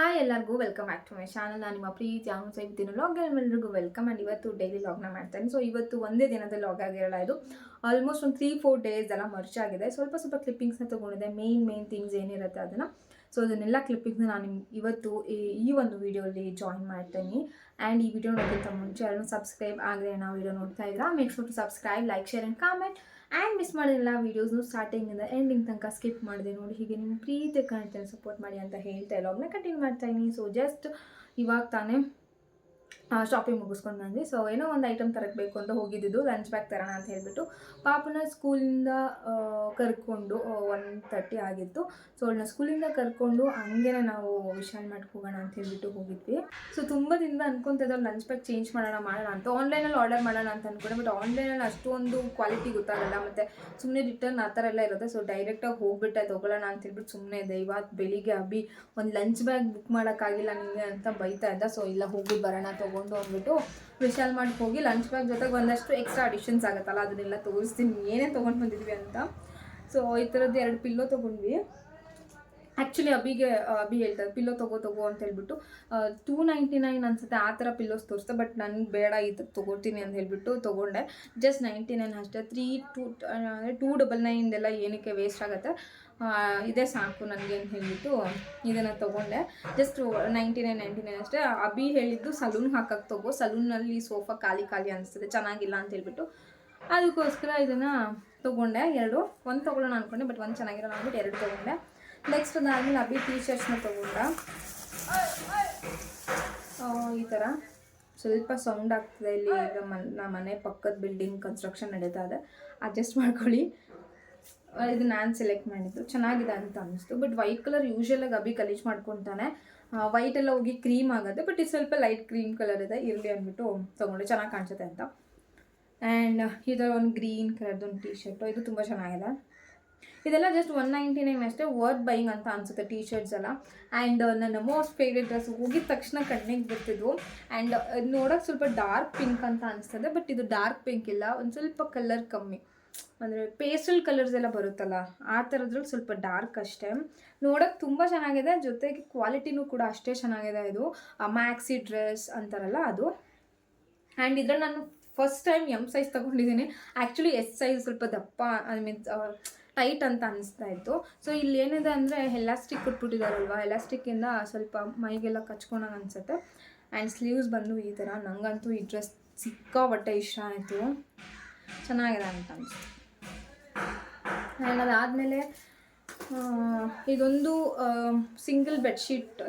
Hi ಎಲ್ಲರಿಗೂ welcome back to my channel ನಾನು ನಿಮ್ಮ ಪ್ರೀತಿ ಅವನು ದಿನ ಲಾಗ್ ಎಲ್ಲರಿಗೂ ವೆಲ್ಕಮ್ ಆ್ಯಂಡ್ ಇವತ್ತು ಡೈಲಿ ಲಾಗ್ನ ಮಾಡ್ತೇನೆ. ಸೊ ಇವತ್ತು ಒಂದೇ ದಿನದ ಲಾಗ್ ಆಗಿರಲ್ಲ ಇದು. ಆಲ್ಮೋಸ್ಟ್ ಒಂದು ತ್ರೀ ಫೋರ್ ಡೇಸ್ ಎಲ್ಲ ಮರ್ಚ್ ಆಗಿದೆ. ಸ್ವಲ್ಪ ಸ್ವಲ್ಪ ಕ್ಲಿಪ್ಪಿಂಗ್ಸ್ನ ತೊಗೊಂಡಿದೆ ಮೇನ್ ಮೇನ್ ಥಿಂಗ್ಸ್ ಏನಿರುತ್ತೆ ಅದನ್ನು. ಸೊ ಅದನ್ನೆಲ್ಲ ಕ್ಲಿಪ್ಪಿಂಗ್ಸ್ನ ನಾನು ಇವತ್ತು ಈ ಈ ಒಂದು ವಿಡಿಯೋಲಿ ಜಾಯಿನ್ ಮಾಡ್ತೀನಿ. ಆ್ಯಂಡ್ ಈ ವಿಡಿಯೋ ನೋಡೋಕ್ಕಿಂತ ಮುಂಚೆ ಎಲ್ಲರೂ ಸಬ್ಸ್ಕ್ರೈಬ್ ಆಗಿದೆ ನಾವು ವಿಡಿಯೋ ನೋಡ್ತಾ ಇದ್ದೀರಾ make sure to subscribe like share and comment and miss ಮಾಡಿಲ್ಲ ವೀಡಿಯೋಸ್ನು ಸ್ಟಾರ್ಟಿಂಗಿಂದ ಎಂಡಿಂಗ್ ತನಕ ಸ್ಕಿಪ್ ಮಾಡಿದೆ ನೋಡಿ, ಹೀಗೆ ನಿಮ್ಮ ಪ್ರೀತಿ ಕಾಣ್ತೇನೆ ಸಪೋರ್ಟ್ ಮಾಡಿ ಅಂತ ಹೇಳ್ತಾ ಇಲ್ಲ ಕಂಟಿನ್ಯೂ ಮಾಡ್ತಾ ಇದ್ದೀನಿ. ಸೊ ಜಸ್ಟ್ ಇವಾಗ ತಾನೇ ಶಾಪಿಂಗ್ ಮುಗಿಸ್ಕೊಂಡು ಬಂದ್ವಿ. ಸೊ ಏನೋ ಒಂದು ಐಟಮ್ ತರಬೇಕು ಬೇಕು ಅಂತ ಹೋಗಿದ್ದಿದ್ದು ಲಂಚ್ ಬ್ಯಾಗ್ ತರೋಣ ಅಂತ ಹೇಳ್ಬಿಟ್ಟು ಪಾಪನ ಸ್ಕೂಲಿಂದ ಕರ್ಕೊಂಡು ಒನ್ ತರ್ಟಿ ಆಗಿತ್ತು. ಸೊ ಅವಳನ್ನ ಸ್ಕೂಲಿಂದ ಕರ್ಕೊಂಡು ಹಂಗೇನೆ ನಾವು ವಿಶಾಲ್ ಮಾಡ್ಕೊ ಹೋಗೋಣ ಅಂತ ಹೇಳ್ಬಿಟ್ಟು ಹೋಗಿದ್ವಿ. ಸೊ ತುಂಬ ದಿನದ ಅನ್ಕೊಂತಿದ್ದೋ ಲಂಚ್ ಬ್ಯಾಗ್ ಚೇಂಜ್ ಮಾಡೋಣ ಮಾಡೋಣ ಅಂತ. ಆನ್ಲೈನಲ್ಲಿ ಆರ್ಡರ್ ಮಾಡೋಣ ಅಂತ ಅನ್ಕೊಂಡೆ ಬಟ್ ಆನ್ಲೈನಲ್ಲಿ ಅಷ್ಟೊಂದು ಕ್ವಾಲಿಟಿ ಗೊತ್ತಾಗಲ್ಲ. ಮತ್ತು ಸುಮ್ಮನೆ ರಿಟರ್ನ್ ಆ ಥರ ಎಲ್ಲ ಇರುತ್ತೆ. ಸೊ ಡೈರೆಕ್ಟಾಗಿ ಹೋಗ್ಬಿಟ್ಟೆ, ತೊಗೊಳ್ಳೋಣ ಅಂತ ಹೇಳ್ಬಿಟ್ಟು ಸುಮ್ಮನೆ ಇದೆ ಇವತ್ತು ಬೆಳಿಗ್ಗೆ ಅಭಿ ಒಂದು ಲಂಚ್ ಬ್ಯಾಗ್ ಬುಕ್ ಮಾಡೋಕ್ಕಾಗಿಲ್ಲ ನಿಮಗೆ ಅಂತ ಬೈತಾ ಇದ್ದ. ಸೊ ಇಲ್ಲ ಹೋಗಿ ಬರೋಣ ತೊಗೊಂಡು ಅಂದ್ಬಿಟ್ಟು ವಿಶಾಲ್ ಮಾಡಿ ಹೋಗಿ ಲಂಚ್ ಬ್ಯಾಗ್ ಜೊತೆಗೆ ಒಂದಷ್ಟು ಎಕ್ಸ್ಟ್ರಾ ಅಡಿಷನ್ಸ್ ಆಗುತ್ತಲ್ಲ, ಅದನ್ನೆಲ್ಲ ತೋರಿಸ್ತೀನಿ. ಏನೇನು ತೊಗೊಂಡು ಬಂದಿದ್ವಿ ಅಂತ. ಸೊ ಈ ಥರದ್ದು ಎರಡು ಪಿಲ್ಲೋ ತೊಗೊಂಡ್ವಿ. ಆ್ಯಕ್ಚುಲಿ ಅಬಿಗೆ ಅಬಿ ಹೇಳ್ತಾರೆ ಪಿಲ್ಲೋ ತಗೋ ತಗೋ ಅಂತ ಹೇಳ್ಬಿಟ್ಟು ಟೂ ನೈಂಟಿ ನೈನ್ ಅನ್ಸುತ್ತೆ ಆ ಥರ ಪಿಲ್ಲೋಸ್ ತೋರಿಸ್ತಾ ಬಟ್ ನನಗೆ ಬೇಡ ಈ ಥರ ತೊಗೊಳ್ತೀನಿ ಅಂತ ಹೇಳ್ಬಿಟ್ಟು ತೊಗೊಂಡೆ. ಜಸ್ಟ್ ನೈಂಟಿ ನೈನ್ ಅಷ್ಟೇ ತ್ರೀ ಟೂ ಅಂದರೆ ಟೂ ಡಬಲ್ ನೈನ್ದೆಲ್ಲ ಏನಕ್ಕೆ ವೇಸ್ಟ್ ಆಗುತ್ತೆ. ಇದೇ ಸಾಕು ನನಗೆ ಅಂತ ಹೇಳಿಬಿಟ್ಟು ಇದನ್ನು ತೊಗೊಂಡೆ. Just ninety nine ninety nine ಅಷ್ಟೇ. ಅಬಿ ಹೇಳಿದ್ದು ಸಲೂನ್ ಹಾಕಕ್ಕೆ ತಗೋ. ಸಲೂನಲ್ಲಿ ಸೋಫಾ ಖಾಲಿ ಖಾಲಿ ಅನಿಸ್ತದೆ. ಚೆನ್ನಾಗಿಲ್ಲ ಅಂತ ಹೇಳ್ಬಿಟ್ಟು ಅದಕ್ಕೋಸ್ಕರ ಇದನ್ನು ತೊಗೊಂಡೆ. ಎರಡು. ಒಂದು ತೊಗೊಳ್ಳೋಣ ಅಂದ್ಕೊಂಡೆ ಬಟ್ ಒಂದು ಚೆನ್ನಾಗಿರೋಲ್ಲ ಅಂದ್ಬಿಟ್ಟು ಎರಡು ತೊಗೊಂಡೆ. ನೆಕ್ಸ್ಟ್ ಅದಾದ್ಮೇಲೆ ಅಭಿ ಟೀ ಶರ್ಟ್ಸ್ನ ತೊಗೊಂಡ. ಈ ಥರ ಸ್ವಲ್ಪ ಸೌಂಡ್ ಆಗ್ತದೆ ಇಲ್ಲಿ. ನಮ್ಮ ಮನೆ ಪಕ್ಕದ ಬಿಲ್ಡಿಂಗ್ ಕನ್ಸ್ಟ್ರಕ್ಷನ್ ನಡೀತಾ ಇದೆ. ಅಡ್ಜಸ್ಟ್ ಮಾಡ್ಕೊಳ್ಳಿ. ಇದು ನಾನು ಸೆಲೆಕ್ಟ್ ಮಾಡಿದ್ದು. ಚೆನ್ನಾಗಿದೆ ಅಂತ ಅನ್ನಿಸ್ತು. ಬಟ್ ವೈಟ್ ಕಲರ್ ಯೂಶಲಾಗಿ ಅಭಿ ಕಲೀಜ್ ಮಾಡ್ಕೊತಾನೆ. ವೈಟ್ ಎಲ್ಲ ಹೋಗಿ ಕ್ರೀಮ್ ಆಗುತ್ತೆ ಬಟ್ ಇದು ಸ್ವಲ್ಪ ಲೈಟ್ ಕ್ರೀಮ್ ಕಲರ್ ಇದೆ, ಇರಲಿ ಅಂದ್ಬಿಟ್ಟು ತೊಗೊಂಡೆ. ಚೆನ್ನಾಗಿ ಕಾಣಿಸುತ್ತೆ ಅಂತ. ಆ್ಯಂಡ್ ಇದರ ಒಂದು ಗ್ರೀನ್ ಕಲರ್ದು ಒಂದು ಟೀ ಶರ್ಟು ಇದು ತುಂಬ ಚೆನ್ನಾಗಿದೆ. ಇದೆಲ್ಲ ಜಸ್ಟ್ ಒನ್ ನೈಂಟಿ ನೈನ್ ಅಷ್ಟೇ ವರ್ತ್ ಬೈಯಿಂಗ್ ಅಂತ ಅನಿಸುತ್ತೆ ಟೀ ಶರ್ಟ್ಸ್ ಎಲ್ಲ ಆ್ಯಂಡ್ ನನ್ನ ಮೋಸ್ಟ್ ಫೇವ್ರೆಟ್ ಡ್ರೆಸ್ ಹೋಗಿದ ತಕ್ಷಣ ಕಣ್ಣಿಗೆ ಬರ್ತಿದ್ವು ಆ್ಯಂಡ್ ನೋಡೋಕೆ ಸ್ವಲ್ಪ ಡಾರ್ಕ್ ಪಿಂಕ್ ಅಂತ ಅನಿಸ್ತದೆ ಬಟ್ ಇದು ಡಾರ್ಕ್ ಪಿಂಕ್ ಇಲ್ಲ, ಒಂದು ಸ್ವಲ್ಪ ಕಲರ್ ಕಮ್ಮಿ. ಅಂದರೆ ಪೇಸ್ಟಲ್ ಕಲರ್ಸ್ ಎಲ್ಲ ಬರುತ್ತಲ್ಲ, ಆ ಥರದ್ರಲ್ಲಿ ಸ್ವಲ್ಪ ಡಾರ್ಕ್ ಅಷ್ಟೇ. ನೋಡೋಕೆ ತುಂಬ ಚೆನ್ನಾಗಿದೆ, ಜೊತೆಗೆ ಕ್ವಾಲಿಟಿನೂ ಕೂಡ ಅಷ್ಟೇ ಚೆನ್ನಾಗಿದೆ ಇದು. ಮ್ಯಾಕ್ಸಿ ಡ್ರೆಸ್ ಅಂತಾರಲ್ಲ ಅದು. ಆ್ಯಂಡ್ ಇದ್ರಲ್ಲಿ ನಾನು ಫಸ್ಟ್ ಟೈಮ್ ಎಂ ಸೈಜ್ ತೊಗೊಂಡಿದ್ದೀನಿ. ಆ್ಯಕ್ಚುಲಿ ಎಸ್ ಸೈಜ್ ಸ್ವಲ್ಪ ದಪ್ಪ ಐ ಮೀನ್ಸ್ ಟೈಟ್ ಅಂತ ಅನಿಸ್ತಾ ಇತ್ತು. ಸೊ ಇಲ್ಲಿ ಏನಿದೆ ಅಂದರೆ ಎಲಾಸ್ಟಿಕ್ ಕೊಟ್ಬಿಟ್ಟಿದಾರಲ್ವ? ಎಲಾಸ್ಟಿಕ್ಕಿಂದ ಸ್ವಲ್ಪ ಮೈಗೆಲ್ಲ ಕಚ್ಕೊಳಂಗೆ ಅನಿಸುತ್ತೆ. ಆ್ಯಂಡ್ ಸ್ಲೀವ್ಸ್ ಬಂದು ಈ ಥರ. ನನಗಂತೂ ಈ ಡ್ರೆಸ್ ಸಿಕ್ಕಾಪಟ್ಟೆ ಇಷ್ಟ ಆಯಿತು. ಚೆನ್ನಾಗಿದೆ ಅಂತ ಅನಿಸ್ತು ಆ್ಯಂಡ್ ಅದಾದಮೇಲೆ ಇದೊಂದು ಸಿಂಗಲ್ ಬೆಡ್ಶೀಟ್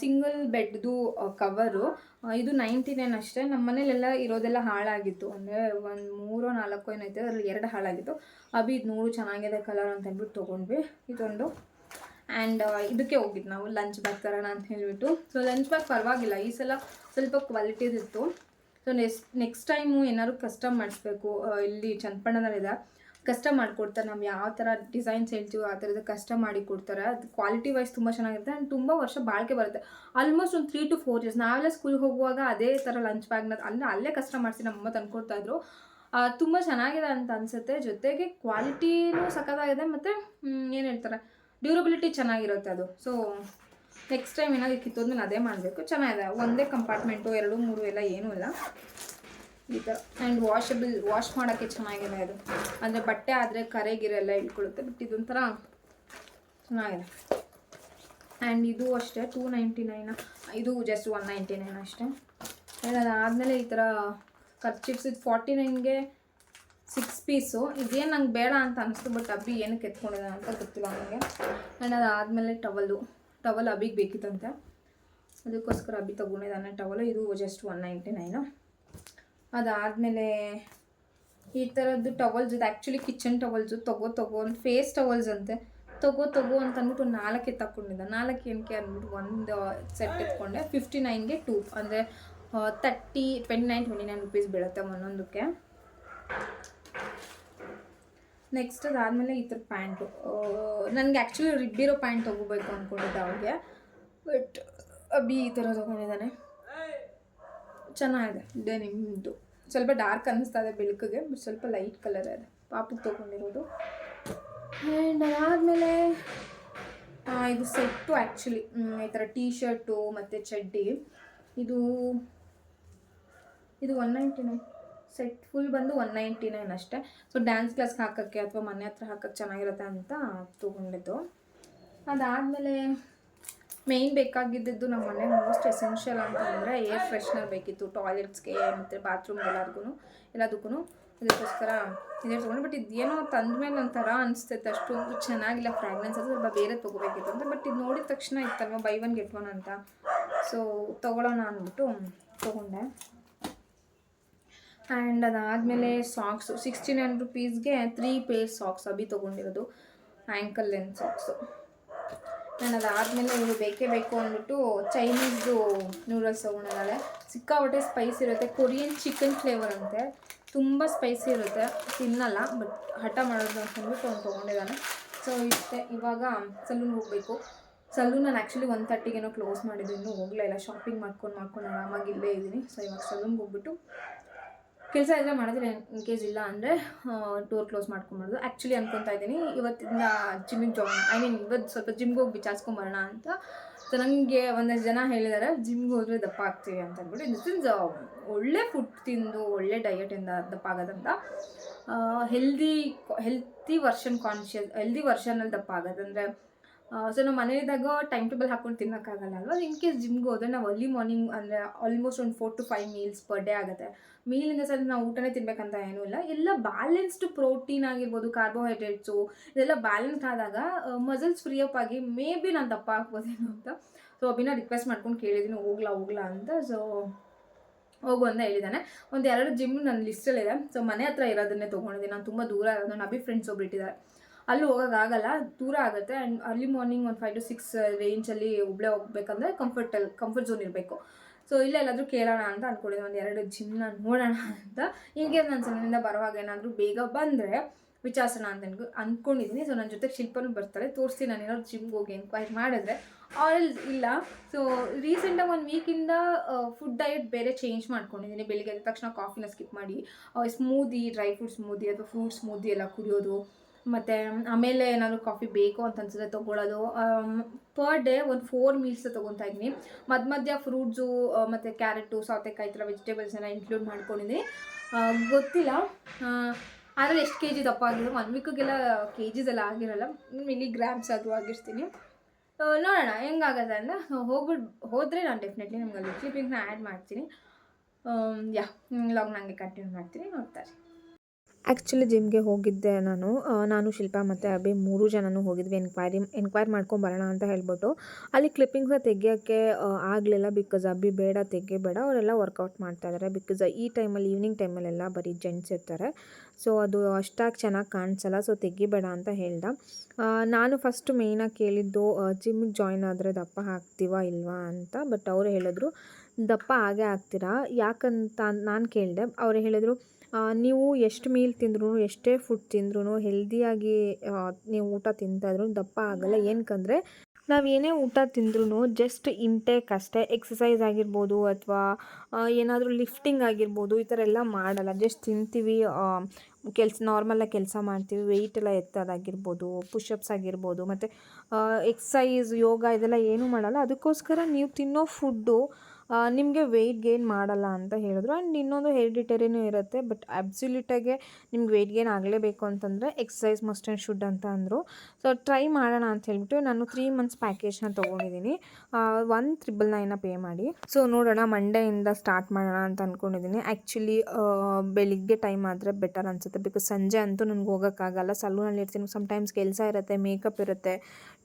ಸಿಂಗಲ್ ಬೆಡ್ದು ಕವರು ಇದು ನೈಂಟಿ ನೈನ್ ಅಷ್ಟೇ. ನಮ್ಮ ಮನೇಲೆಲ್ಲ ಇರೋದೆಲ್ಲ ಹಾಳಾಗಿತ್ತು. ಅಂದರೆ ಒಂದು ಮೂರೋ ನಾಲ್ಕು ಏನೈತೆ ಅದರಲ್ಲಿ ಎರಡು ಹಾಳಾಗಿತ್ತು. ಅಬಿ ಇದು ನೂರು ಚೆನ್ನಾಗಿದೆ ಕಲರ್ ಅಂತ ಹೇಳ್ಬಿಟ್ಟು ತೊಗೊಂಡ್ವಿ. ಇದೊಂದು. ಆ್ಯಂಡ್ ಇದಕ್ಕೆ ಹೋಗಿದ್ದು ನಾವು ಲಂಚ್ ಬ್ಯಾಗ್ ತರೋಣ ಅಂತ ಹೇಳಿಬಿಟ್ಟು. ಸೊ ಲಂಚ್ ಬ್ಯಾಗ್ ಪರವಾಗಿಲ್ಲ. ಈ ಸಲ ಸ್ವಲ್ಪ ಕ್ವಾಲಿಟಿದಿತ್ತು ಸೊ ನೆಕ್ಸ್ಟ್ ನೆಕ್ಸ್ಟ್ ಟೈಮು ಏನಾದ್ರು ಕಸ್ಟಮ್ ಮಾಡಿಸ್ಬೇಕು ಇಲ್ಲಿ ಚನ್ನಪಣ್ಣನಲ್ಲಿದೆ ಕಸ್ಟಮ್ ಮಾಡಿಕೊಡ್ತಾರೆ. ನಾವು ಯಾವ ಥರ ಡಿಸೈನ್ಸ್ ಹೇಳ್ತೀವೋ ಆ ಥರದ ಕಸ್ಟಮ್ ಮಾಡಿ ಕೊಡ್ತಾರೆ. ಅದು ಕ್ವಾಲಿಟಿ ವೈಸ್ ತುಂಬ ಚೆನ್ನಾಗಿರುತ್ತೆ. ಆ್ಯಂಡ್ ತುಂಬ ವರ್ಷ ಬಾಳಿಕೆ ಬರುತ್ತೆ. ಆಲ್ಮೋಸ್ಟ್ ಒಂದು ತ್ರೀ ಟು ಫೋರ್ ಇಯರ್ಸ್ ನಾವೆಲ್ಲ ಸ್ಕೂಲ್ಗೆ ಹೋಗುವಾಗ ಅದೇ ಥರ ಲಂಚ್ ಬ್ಯಾಗ್ನ ಅಂದರೆ ಅಲ್ಲೇ ಕಸ್ಟಮ್ ಮಾಡಿಸಿ ನಮ್ಮಮ್ಮ ತಂದ್ಕೊಡ್ತಾ ಇದ್ರು. ಆ, ತುಂಬ ಚೆನ್ನಾಗಿದೆ ಅಂತ ಅನಿಸುತ್ತೆ. ಜೊತೆಗೆ ಕ್ವಾಲಿಟಿನೂ ಸಖತ್ತಾಗಿದೆ. ಮತ್ತು ಏನು ಹೇಳ್ತಾರೆ? ಡ್ಯೂರಬಿಲಿಟಿ ಚೆನ್ನಾಗಿರುತ್ತೆ ಅದು. ಸೊ ನೆಕ್ಸ್ಟ್ ಟೈಮ್ ಏನಾದ್ರು ಕಿತ್ತೋದ್ಮೇಲೆ ಅದೇ ಮಾಡಬೇಕು. ಚೆನ್ನಾಗಿದೆ. ಒಂದೇ ಕಂಪಾರ್ಟ್ಮೆಂಟು ಎರಡು ಮೂರು ಎಲ್ಲ ಏನೂ ಇಲ್ಲ. ಈ ಥರ ಆ್ಯಂಡ್ ವಾಷಬಲ್ ವಾಶ್ ಮಾಡೋಕ್ಕೆ ಚೆನ್ನಾಗಿದೆ ಅದು ಅಂದರೆ ಬಟ್ಟೆ ಆದರೆ ಕರೆಗಿರೆಲ್ಲ ಇಟ್ಕೊಳ್ಳುತ್ತೆ. ಬಟ್ ಇದೊಂಥರ ಚೆನ್ನಾಗಿದೆ. ಆ್ಯಂಡ್ ಇದು ಅಷ್ಟೇ ಟೂ ನೈಂಟಿ ನೈನ್ ಇದು ಜಸ್ಟ್ ಒನ್ ನೈಂಟಿ ನೈನ್ ಅಷ್ಟೇ. ಆ್ಯಂಡ್ ಅದಾದಮೇಲೆ ಈ ಥರ ಖರ್ಚಿಪ್ಸ್. ಇದು ಫಾರ್ಟಿ ನೈನ್ಗೆ ಸಿಕ್ಸ್ ಪೀಸು ಇದೇನು ನಂಗೆ ಬೇಡ ಅಂತ ಅನಿಸ್ತು ಬಟ್ ಅಬ್ಬಿ ಏನಕ್ಕೆ ಎತ್ಕೊಂಡಿದ್ದಾನೆ ಅಂತ ಗೊತ್ತಿಲ್ಲ ನನಗೆ ಆ್ಯಂಡ್ ಅದಾದಮೇಲೆ ಟವಲ್ಲು ಟವಲ್ ಅಬಿಗೆ ಬೇಕಿತ್ತಂತೆ. ಅದಕ್ಕೋಸ್ಕರ ಅಬ್ಬಿ ತೊಗೊಂಡಿದ್ದಾನೆ ಟವಲ್ ಇದು ಜಸ್ಟ್ ಒನ್ ನೈಂಟಿ ನೈನು ಅದಾದಮೇಲೆ ಈ ಥರದ್ದು ಟವಲ್ಸ್ ಇದು ಆ್ಯಕ್ಚುಲಿ ಕಿಚನ್ ಟವಲ್ಸು ತಗೋ ತಗೋ ಒಂದು ಫೇಸ್ ಟವಲ್ಸ್ ಅಂತೆ. ತಗೋ ತಗೋ ಅಂತ ಅಂದ್ಬಿಟ್ಟು ನಾಲ್ಕೆ ತಗೊಂಡಿದ್ದೆ ನಾಲ್ಕು ಏನಕ್ಕೆ ಅಂದ್ಬಿಟ್ಟು ಒಂದು ಸೆಟ್ ಎತ್ಕೊಂಡೆ. ಫಿಫ್ಟಿ ನೈನ್ಗೆ ಟೂ ಅಂದರೆ thirty twenty nine twenty nine rupees ಬೀಳುತ್ತೆ ಒಂದೊಂದಕ್ಕೆ. ನೆಕ್ಸ್ಟ್ ಅದಾದಮೇಲೆ ಈ ಥರ ಪ್ಯಾಂಟು ನನಗೆ ಆ್ಯಕ್ಚುಲಿ ರಿಬ್ಬಿರೋ ಪ್ಯಾಂಟ್ ತೊಗೋಬೇಕು ಅಂದ್ಕೊಂಡಿದ್ದೆ ಅವ್ರಿಗೆ. ಬಟ್ ಅಬ್ಬಿ ಈ ಥರ ತೊಗೊಂಡಿದ್ದಾನೆ. ಚೆನ್ನಾಗಿದೆ. ಡೆನಿಮ್ದು ಸ್ವಲ್ಪ ಡಾರ್ಕ್ ಅನ್ನಿಸ್ತಾ ಇದೆ ಬೆಳಕಿಗೆ ಬಟ್ ಸ್ವಲ್ಪ ಲೈಟ್ ಕಲರ್ ಇದೆ. ಪಾಪಕ್ಕೆ ತೊಗೊಂಡಿರೋದು. ಆ್ಯಂಡ್ ಅದಾದಮೇಲೆ ಇದು ಸೆಟ್ಟು ಆ್ಯಕ್ಚುಲಿ ಈ ಥರ ಟೀ ಶರ್ಟು ಮತ್ತು ಚಡ್ಡಿ. ಇದು ಇದು one ninety nine set full ಬಂದು ಒನ್ ನೈಂಟಿ ನೈನ್ ಅಷ್ಟೇ ಸೊ ಡ್ಯಾನ್ಸ್ ಕ್ಲಾಸ್ಗೆ ಹಾಕೋಕ್ಕೆ ಅಥವಾ ಮನೆ ಹತ್ರ ಹಾಕೋಕ್ಕೆ ಚೆನ್ನಾಗಿರುತ್ತೆ ಅಂತ ತೊಗೊಂಡಿದ್ದು. ಅದಾದಮೇಲೆ ಮೇಯ್ನ್ ಬೇಕಾಗಿದ್ದು ನಮ್ಮ ಮನೆ ಮೋಸ್ಟ್ ಎಸೆನ್ಷಿಯಲ್ ಅಂತ ಅಂದರೆ ಏರ್ ಫ್ರೆಶ್ನರ್ ಬೇಕಿತ್ತು ಟಾಯ್ಲೆಟ್ಸ್ಗೆ ಮತ್ತು ಬಾತ್ರೂಮ್ ಎಲ್ಲರಿಗೂ ಎಲ್ಲದಕ್ಕೂ ಇದಕ್ಕೋಸ್ಕರ ಇದೇ ತೊಗೊಂಡು. ಬಟ್ ಇದು ಏನೋ ತಂದಮೇಲೆ ಒಂಥರ ಅನಿಸ್ತೈತೆ ಅಷ್ಟೊಂದು ಚೆನ್ನಾಗಿಲ್ಲ ಫ್ರಾಗ್ರೆನ್ಸ್ ಅದು ಸ್ವಲ್ಪ ಬೇರೆ ತೊಗೋಬೇಕಿತ್ತು ಅಂತ. ಬಟ್ ಇದು ನೋಡಿದ ತಕ್ಷಣ ಇತ್ತಲ್ವ ಬೈ ಒನ್ ಗೆಟ್ ಒನ್ ಅಂತ. ಸೊ ತೊಗೊಳ್ಳೋಣ ಅಂದ್ಬಿಟ್ಟು ತೊಗೊಂಡೆ. ಆ್ಯಂಡ್ ಅದಾದಮೇಲೆ ಸಾಕ್ಸು ಸಿಕ್ಸ್ಟಿ ನೈನ್ ರುಪೀಸ್ಗೆ ತ್ರೀ ಪೇರ್ ಸಾಕ್ಸ್ ಅಭಿ ತೊಗೊಂಡಿರೋದು ಆ್ಯಂಕಲ್ ಲೆನ್ ಸಾಕ್ಸು ನಾನು ಅದಾದಮೇಲೆ ಇವರು ಬೇಕೇ ಬೇಕು ಅಂದ್ಬಿಟ್ಟು ಚೈನೀಸ್ದು ನೂಡಲ್ಸ್ ತೊಗೊಂಡಿದ್ದಾಳೆ ಸಿಕ್ಕಾಪಟ್ಟೆ ಸ್ಪೈಸಿ ಇರುತ್ತೆ. ಕೊರಿಯನ್ ಚಿಕನ್ ಫ್ಲೇವರ್ ಅಂತೆ. ತುಂಬ ಸ್ಪೈಸಿ ಇರುತ್ತೆ. ತಿನ್ನಲ್ಲ ಬಟ್ ಹಠ ಮಾಡೋದು ಅಂತಂದ್ಬಿಟ್ಟು ಅವ್ನು ತೊಗೊಂಡಿದ್ದಾನೆ. ಸೊ ಇಷ್ಟೇ. ಇವಾಗ ಸಲೂನ್ ಹೋಗಬೇಕು. ಸಲೂನ್ ನಾನು ಆ್ಯಕ್ಚುಲಿ ಒನ್ ತರ್ಟಿಗೇನೋ ಕ್ಲೋಸ್ ಮಾಡಿದ್ದು. ಇನ್ನೂ ಹೋಗಲೇ ಇಲ್ಲ. ಶಾಪಿಂಗ್ ಮಾಡ್ಕೊಂಡು ಮಾಡ್ಕೊಂಡು ಆರಾಮಾಗಿ ಇಲ್ಲೇ ಇದ್ದೀನಿ. ಸೊ ಇವಾಗ ಸಲೂನ್ಗೆ ಹೋಗ್ಬಿಟ್ಟು ಕೆಲಸ ಇದ್ರೆ ಮಾಡಿದ್ರೆ ಇನ್ ಕೇಸ್ ಇಲ್ಲ ಅಂದರೆ ಡೋರ್ ಕ್ಲೋಸ್ ಮಾಡ್ಕೊಂಬಾರ್ದು. ಆ್ಯಕ್ಚುಲಿ ಅಂದ್ಕೊತಾ ಇದ್ದೀನಿ, ಇವತ್ತಿಂದ ಜಿಮ್ಮಿಗೆ ಜಾಯ್ನ್ ಐ ಮೀನ್ ಇವತ್ತು ಸ್ವಲ್ಪ ಜಿಮ್ಗೆ ಹೋಗಿ ವಿಚಾರಿಸ್ಕೊಂಬರೋಣ ಅಂತ. ಸೊ ನನಗೆ ಒಂದಷ್ಟು ಜನ ಹೇಳಿದ್ದಾರೆ ಜಿಮ್ಗೆ ಹೋದರೆ ದಪ್ಪ ಆಗ್ತೀವಿ ಅಂತ ಅಂದ್ಬಿಟ್ಟು. ದಿಸ್ ಇಸ್ ಒಳ್ಳೆ ಫುಡ್ ತಿಂದು, ಒಳ್ಳೆ ಡಯಟಿಂದ ದಪ್ಪ ಆಗೋದಂತ. Healthy healthy version conscious healthy ವರ್ಷನಲ್ಲಿ ದಪ್ಪ ಆಗೋದಂದರೆ ಸೊ ನಾವು ಮನೇಲಿದ್ದಾಗ ಟೈಮ್ ಟೇಬಲ್ ಹಾಕೊಂಡು ತಿನ್ನೋಕ್ಕಾಗಲ್ಲ ಅಲ್ವಾ? ಇನ್ ಕೇಸ್ ಜಿಮ್ಗೆ ಹೋದರೆ ನಾವು ಅರ್ಲಿ ಮಾರ್ನಿಂಗ್ ಅಂದರೆ ಆಲ್ಮೋಸ್ಟ್ ಒಂದು four to five meals per day ಆಗುತ್ತೆ. ಮೀಲಿಂದ ಸರ್ ನಾವು ಊಟನೇ ತಿನ್ಬೇಕಂತ ಏನೂ ಇಲ್ಲ. ಎಲ್ಲ ಬ್ಯಾಲೆನ್ಸ್ಡ್ ಪ್ರೋಟೀನ್ ಆಗಿರ್ಬೋದು ಕಾರ್ಬೋಹೈಡ್ರೇಟ್ಸು ಇದೆಲ್ಲ ಬ್ಯಾಲೆನ್ಸ್ ಆದಾಗ ಮಸಲ್ಸ್ ಫ್ರೀ ಅಪ್ ಆಗಿ ಮೇ ಬಿ ನಾನು ದಪ್ಪ ಆಗ್ಬೋದೇನೋ ಅಂತ. ಸೊ ಅಭಿನ ರಿಕ್ವೆಸ್ಟ್ ಮಾಡ್ಕೊಂಡು ಕೇಳಿದ್ದೀನಿ ಹೋಗ್ಲಾ ಹೋಗ್ಲಾ ಅಂತ. ಸೊ ಹೋಗು ಅಂತ ಹೇಳಿದ್ದಾನೆ ಒಂದು ಎರಡು ಜಿಮ್ ನನ್ನ ಲಿಸ್ಟಲ್ಲಿದೆ ಸೊ ಮನೆ ಹತ್ರ ಇರೋದನ್ನೇ ತೊಗೊಂಡಿದ್ದೀನಿ ನಾನು ತುಂಬ ದೂರ ಇರೋದು. ಅಭಿ ಫ್ರೆಂಡ್ಸ್ ಒಬ್ರು ಇಟ್ಟಿದ್ದಾರೆ. ಅಲ್ಲಿ ಹೋಗೋಕ್ಕಾಗಲ್ಲ ದೂರ ಆಗುತ್ತೆ. ಆ್ಯಂಡ್ ಅರ್ಲಿ ಮಾರ್ನಿಂಗ್ ಒಂದು ಫೈವ್ ಟು ಸಿಕ್ಸ್ ರೇಂಜಲ್ಲಿ ಒಬ್ಬಳೇ ಹೋಗ್ಬೇಕಂದ್ರೆ ಕಂಫರ್ಟಲ್ ಕಂಫರ್ಟ್ ಝೋನ್ ಇರಬೇಕು. ಸೊ ಇಲ್ಲೇ ಎಲ್ಲಾದರೂ ಕೇಳೋಣ ಅಂತ ಅಂದ್ಕೊಂಡಿದ್ದೆ ಒಂದು ಎರಡು ಜಿಮ್ನ ನೋಡೋಣ ಅಂತ. ಹಿಂಗೆ ನನ್ನ ಸಣ್ಣಿಂದ ಬರುವಾಗ ಏನಾದರೂ ಬೇಗ ಬಂದರೆ ವಿಚಾರಿಸೋಣ ಅಂತ ಅನ್ಕೊ ಅಂದ್ಕೊಂಡಿದ್ದೀನಿ ಸೊ ನನ್ನ ಜೊತೆ ಶಿಲ್ಪನೂ ಬರ್ತಾರೆ. ತೋರಿಸ್ತೀನಿ. ನಾನು ಏನಾದ್ರು ಜಿಮ್ಗೆ ಹೋಗಿ ಎನ್ಕ್ವೈರಿ ಮಾಡಿದ್ರೆ ಆಲ್ ಇಲ್ಲ. ಸೊ ರೀಸೆಂಟಾಗಿ ಒಂದು ವೀಕಿಂದ ಫುಡ್ ಡಯಟ್ ಬೇರೆ ಚೇಂಜ್ ಮಾಡ್ಕೊಂಡಿದ್ದೀನಿ ಬೆಳಿಗ್ಗೆ ಎದ್ದ ತಕ್ಷಣ ಕಾಫಿನ ಸ್ಕಿಪ್ ಮಾಡಿ ಸ್ಮೂದಿ ಡ್ರೈ ಫ್ರೂಟ್ ಸ್ಮೂದಿ ಅಥವಾ ಫ್ರೂಟ್ ಸ್ಮೂದಿ ಎಲ್ಲ ಕುಡಿಯೋದು. ಮತ್ತು ಆಮೇಲೆ ಏನಾದರೂ ಕಾಫಿ ಬೇಕು ಅಂತ ಅನ್ಸಿದ್ರೆ ತೊಗೊಳ್ಳೋದು. ಪರ್ ಡೇ ಒಂದು ಫೋರ್ ಮೀಲ್ಸ್ ತೊಗೊತಾ ಇದ್ದೀನಿ ಮಧ್ಯ ಮಧ್ಯ ಫ್ರೂಟ್ಸು ಮತ್ತು ಕ್ಯಾರೆಟು ಸೌತೆಕಾಯಿ ಥರ ವೆಜಿಟೇಬಲ್ಸನ್ನ ಇನ್ಕ್ಲೂಡ್ ಮಾಡ್ಕೊಂಡಿದ್ದೀನಿ ಗೊತ್ತಿಲ್ಲ. ಆದರೆ ಎಷ್ಟು ಕೆ ಜಿ ದಪ್ಪ ಆಗಿದ್ರು ಒನ್ ವೀಕ್ಗೆಲ್ಲ ಕೆ ಜಿಸ್ ಎಲ್ಲ ಆಗಿರಲ್ಲ. ಮಿಲಿ ಗ್ರಾಮ್ಸ್ ಅದು ಆಗಿರ್ತೀನಿ ನೋಡೋಣ ಹೆಂಗಾಗತ್ತೆ ಅಂದರೆ ಹೋಗ್ಬಿಟ್ಟು ಹೋದರೆ ನಾನು ಡೆಫಿನೆಟ್ಲಿ ನಿಮ್ಗೆ ಅಲ್ಲಿ ಕ್ಲಿಪಿಂಗ್ನ ಆ್ಯಡ್ ಮಾಡ್ತೀನಿ. ಯಾ ಲಾಗ್ ನಂಗೆ ಕಂಟಿನ್ಯೂ ಮಾಡ್ತೀನಿ. ನೋಡ್ತಾರೆ. ಆ್ಯಕ್ಚುಲಿ ಜಿಮ್ಗೆ ಹೋಗಿದ್ದೆ ನಾನು. ನಾನು ಶಿಲ್ಪ ಮತ್ತು ಅಭಿ ಮೂರು ಜನನೂ ಹೋಗಿದ್ವಿ. ಎನ್ಕ್ವೈರಿ ಎನ್ಕ್ವೈರ್ ಮಾಡ್ಕೊಂಬರೋಣ ಅಂತ ಹೇಳ್ಬಿಟ್ಟು. ಅಲ್ಲಿ ಕ್ಲಿಪ್ಪಿಂಗ್ಸ್ನ ತೆಗಿಯೋಕ್ಕೆ ಆಗಲಿಲ್ಲ ಬಿಕಾಸ್ ಅಭಿ ಬೇಡ ತೆಗಿಬೇಡ ಅವರೆಲ್ಲ ವರ್ಕೌಟ್ ಮಾಡ್ತಾ ಇದ್ದಾರೆ ಬಿಕಾಸ್ ಈ ಟೈಮಲ್ಲಿ ಈವ್ನಿಂಗ್ ಟೈಮಲ್ಲೆಲ್ಲ ಬರೀ ಜೆಂಟ್ಸ್ ಇರ್ತಾರೆ. ಸೊ ಅದು ಅಷ್ಟಾಗಿ ಚೆನ್ನಾಗಿ ಕಾಣಿಸಲ್ಲ. ಸೊ ತೆಗಿಬೇಡ ಅಂತ ಹೇಳ್ದೆ. ನಾನು ಫಸ್ಟ್ ಮೇಯ್ನಾಗಿ ಕೇಳಿದ್ದು ಜಿಮ್ಗೆ ಜಾಯ್ನ್ ಆದರೆ ದಪ್ಪ ಹಾಕ್ತೀವಾ ಇಲ್ವಾ ಅಂತ. ಬಟ್ ಅವರು ಹೇಳಿದ್ರು, ದಪ್ಪ ಆಗೇ ಆಗ್ತೀರಾ. ಯಾಕಂತ ನಾನು ಕೇಳಿದೆ. ಅವರು ಹೇಳಿದರು ನೀವು ಎಷ್ಟು ಮೀಲ್ ತಿಂದ್ರೂ ಎಷ್ಟೇ ಫುಡ್ ತಿಂದ್ರೂ ಹೆಲ್ದಿಯಾಗಿ ನೀವು ಊಟ ತಿಂತಾ ಇದ್ರು ದಪ್ಪ ಆಗಲ್ಲ. ಏನಕ್ಕಂದರೆ ನಾವು ಏನೇ ಊಟ ತಿಂದ್ರೂ ಜಸ್ಟ್ ಇಂಟೇಕ್ ಅಷ್ಟೇ ಎಕ್ಸಸೈಸ್ ಆಗಿರ್ಬೋದು ಅಥವಾ ಏನಾದರೂ ಲಿಫ್ಟಿಂಗ್ ಆಗಿರ್ಬೋದು, ಈ ಥರ ಎಲ್ಲ ಮಾಡಲ್ಲ. ಜಸ್ಟ್ ತಿಂತೀವಿ ಕೆಲ್ಸ ನಾರ್ಮಲಾಗಿ ಕೆಲಸ ಮಾಡ್ತೀವಿ ವೆಯ್ಟ್ ಎಲ್ಲ ಎತ್ತೋದಾಗಿರ್ಬೋದು ಪುಷಪ್ಸ್ ಆಗಿರ್ಬೋದು, ಮತ್ತು ಎಕ್ಸಸೈಸ್ ಯೋಗ ಇದೆಲ್ಲ ಏನೂ ಮಾಡಲ್ಲ. ಅದಕ್ಕೋಸ್ಕರ ನೀವು ತಿನ್ನೋ ಫುಡ್ಡು ನಿಮಗೆ ವೆಯ್ಟ್ ಗೇನ್ ಮಾಡಲ್ಲ ಅಂತ ಹೇಳಿದ್ರು. ಆ್ಯಂಡ್ ಇನ್ನೊಂದು ಹೆರಿಡಿಟರಿನೂ ಇರುತ್ತೆ ಬಟ್ ಅಬ್ಸಲ್ಯೂಟಾಗೆ ನಿಮ್ಗೆ ವೆಯ್ಟ್ ಗೇನ್ ಆಗಲೇಬೇಕು ಅಂತಂದರೆ ಎಕ್ಸಸೈಸ್ ಮಸ್ಟ್ ಆ್ಯಂಡ್ ಶುಡ್ ಅಂತ ಅಂದರು. ಸೊ ಟ್ರೈ ಮಾಡೋಣ ಅಂತ ಹೇಳ್ಬಿಟ್ಟು ನಾನು ತ್ರೀ ಮಂತ್ಸ್ ಪ್ಯಾಕೇಜ್ನ ತೊಗೊಂಡಿದ್ದೀನಿ. ಒನ್ ತ್ರಿಬಲ್ ನೈನ ಪೇ ಮಾಡಿ. ಸೊ ನೋಡೋಣ ಮಂಡೆಯಿಂದ ಸ್ಟಾರ್ಟ್ ಮಾಡೋಣ ಅಂತ ಅಂದ್ಕೊಂಡಿದ್ದೀನಿ ಆ್ಯಕ್ಚುಲಿ ಬೆಳಿಗ್ಗೆ ಟೈಮ್ ಆದರೆ ಬೆಟರ್ ಅನಿಸುತ್ತೆ ಬಿಕಾಸ್ ಸಂಜೆ ಅಂತೂ ನನಗೆ ಹೋಗೋಕ್ಕಾಗಲ್ಲ. ಸಲೂನಲ್ಲಿ ಇರ್ತೀನಿ ಸಮ್ಟೈಮ್ಸ್ ಕೆಲಸ ಇರುತ್ತೆ ಮೇಕಪ್ ಇರುತ್ತೆ